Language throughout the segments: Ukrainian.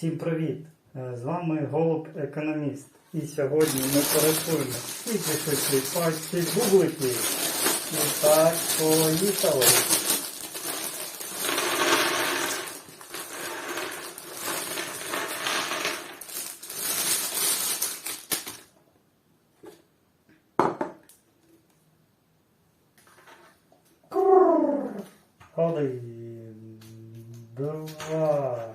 Всім привіт! Е, З вами Голуб Економіст. І сьогодні ми порахуємо, скільки швидкий пачці бубликів. І так, поїхали. Один, два,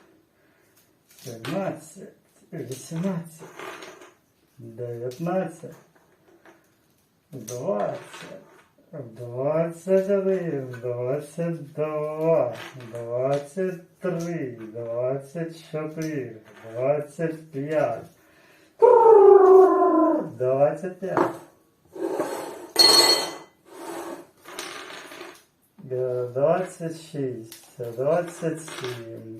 17, 18, 19, 20, 21, 22, 23, 24, 25, 25. Двадцать шесть, двадцать семь.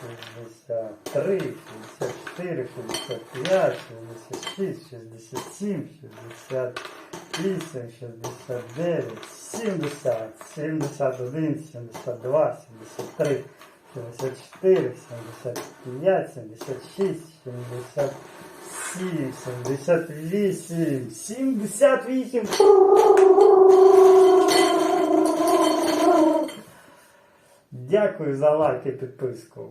63, 64, 65, 66, 67, 68, 69, 70, 71, 72, 73, 74, 75, 76, 77, 78, 78. Дякую за лайк і підписку.